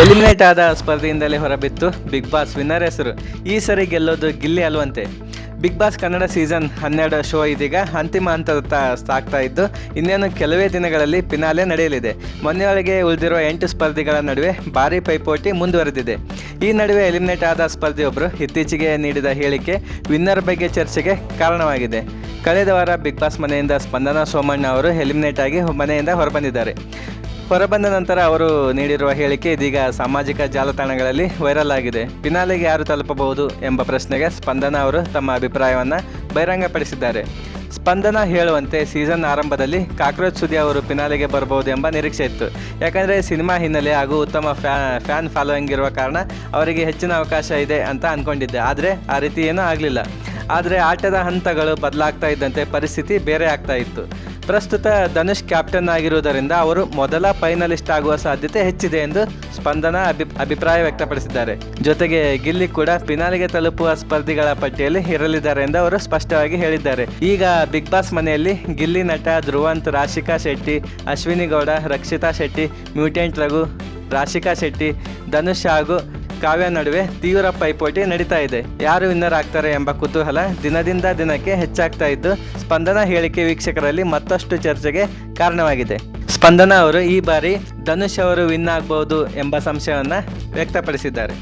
Eliminate ಆದ ಸ್ಪರ್ಧೆಯಿಂದಲೇ ಹೊರಬಿತ್ತು ಬಿಗ್ ಬಾಸ್ ವಿನ್ನರ್ ಹೆಸರು. ಈ ಸರಿ ಗೆಲ್ಲೋದು ಗಿಲ್ಲಿ ಅಲ್ವಂತೆ. ಬಿಗ್ ಬಾಸ್ ಕನ್ನಡ ಸೀಸನ್ ಹನ್ನೆರಡು ಶೋ ಇದೀಗ ಅಂತಿಮ ಹಂತದತ್ತ ಸಾಗ್ತಾ ಇದ್ದು, ಇನ್ನೇನು ಕೆಲವೇ ದಿನಗಳಲ್ಲಿ ಪಿನಾಲೆ ನಡೆಯಲಿದೆ. ಮೊನ್ನೆಯೊಳಗೆ ಉಳಿದಿರುವ ಎಂಟು ಸ್ಪರ್ಧಿಗಳ ನಡುವೆ ಭಾರೀ ಪೈಪೋಟಿ ಮುಂದುವರೆದಿದೆ. ಈ ನಡುವೆ ಎಲಿಮಿನೇಟ್ ಆದ ಸ್ಪರ್ಧಿಯೊಬ್ಬರು ಇತ್ತೀಚೆಗೆ ನೀಡಿದ ಹೇಳಿಕೆ ವಿನ್ನರ್ ಬಗ್ಗೆ ಚರ್ಚೆಗೆ ಕಾರಣವಾಗಿದೆ. ಕಳೆದ ವಾರ ಬಿಗ್ ಬಾಸ್ ಮನೆಯಿಂದ ಸ್ಪಂದನಾ ಸೋಮಣ್ಣ ಅವರು ಎಲಿಮಿನೇಟ್ ಆಗಿ ಮನೆಯಿಂದ ಹೊರಬಂದಿದ್ದಾರೆ. ಹೊರಬಂದ ನಂತರ ಅವರು ನೀಡಿರುವ ಹೇಳಿಕೆ ಇದೀಗ ಸಾಮಾಜಿಕ ಜಾಲತಾಣಗಳಲ್ಲಿ ವೈರಲ್ ಆಗಿದೆ. ಫಿನಾಲೆಗೆ ಯಾರು ತಲುಪಬಹುದು ಎಂಬ ಪ್ರಶ್ನೆಗೆ ಸ್ಪಂದನ ಅವರು ತಮ್ಮ ಅಭಿಪ್ರಾಯವನ್ನು ಬಹಿರಂಗಪಡಿಸಿದ್ದಾರೆ. ಸ್ಪಂದನ ಹೇಳುವಂತೆ ಸೀಸನ್ ಆರಂಭದಲ್ಲಿ ಕಾಕ್ರೋಚ್ ಸುದಿ ಅವರು ಫಿನಾಲೆಗೆ ಬರಬಹುದು ಎಂಬ ನಿರೀಕ್ಷೆ ಇತ್ತು. ಯಾಕಂದರೆ ಸಿನಿಮಾ ಹಿನ್ನೆಲೆ ಹಾಗೂ ಉತ್ತಮ ಫ್ಯಾ, ಫ್ಯಾನ್ ಫಾಲೋಯಿಂಗ್ ಇರುವ ಕಾರಣ ಅವರಿಗೆ ಹೆಚ್ಚಿನ ಅವಕಾಶ ಇದೆ ಅಂತ ಅಂದ್ಕೊಂಡಿದ್ದೆ ಆದರೆ ಆ ರೀತಿ ಏನೂ ಆಗಲಿಲ್ಲ. ಆದರೆ ಆಟದ ಹಂತಗಳು ಬದಲಾಗ್ತಾ ಇದ್ದಂತೆ ಪರಿಸ್ಥಿತಿ ಬೇರೆ ಆಗ್ತಾ ಇತ್ತು. ಪ್ರಸ್ತುತ ಧನುಷ್ ಕ್ಯಾಪ್ಟನ್ ಆಗಿರುವುದರಿಂದ ಅವರು ಮೊದಲ ಫೈನಲಿಸ್ಟ್ ಆಗುವ ಸಾಧ್ಯತೆ ಹೆಚ್ಚಿದೆ ಎಂದು ಸ್ಪಂದನ ಅಭಿ ಅಭಿಪ್ರಾಯ ವ್ಯಕ್ತಪಡಿಸಿದ್ದಾರೆ. ಜೊತೆಗೆ ಗಿಲ್ಲಿ ಕೂಡ ಫಿನಾಲಿಗೆ ತಲುಪುವ ಸ್ಪರ್ಧಿಗಳ ಪಟ್ಟಿಯಲ್ಲಿ ಇರಲಿದ್ದಾರೆ ಎಂದು ಅವರು ಸ್ಪಷ್ಟವಾಗಿ ಹೇಳಿದ್ದಾರೆ. ಈಗ ಬಿಗ್ ಬಾಸ್ ಮನೆಯಲ್ಲಿ ಗಿಲ್ಲಿ ನಟ ಧ್ರುವಂತ್, ರಾಶಿಕಾ ಶೆಟ್ಟಿ, ಅಶ್ವಿನಿ ಗೌಡ, ರಕ್ಷಿತಾ ಶೆಟ್ಟಿ, ಮ್ಯೂಟೆಂಟ್ ರಘು, ರಾಶಿಕಾ ಶೆಟ್ಟಿ, ಧನುಷ್ ಹಾಗೂ ಕಾವ್ಯ ನಡುವೆ ತೀವ್ರ ಪೈಪೋಟಿ ನಡೀತಾ ಇದೆ. ಯಾರು ವಿನ್ನರ್ ಆಗ್ತಾರೆ ಎಂಬ ಕುತೂಹಲ ದಿನದಿಂದ ದಿನಕ್ಕೆ ಹೆಚ್ಚಾಗ್ತಾ ಇದ್ದು, ಸ್ಪಂದನ ಹೇಳಿಕೆ ವೀಕ್ಷಕರಲ್ಲಿ ಮತ್ತಷ್ಟು ಚರ್ಚೆಗೆ ಕಾರಣವಾಗಿದೆ. ಸ್ಪಂದನ ಅವರು ಈ ಬಾರಿ ಧನುಷ್ ಅವರು ವಿನ್ ಆಗಬಹುದು ಎಂಬ ಸಂಶಯವನ್ನ ವ್ಯಕ್ತಪಡಿಸಿದ್ದಾರೆ.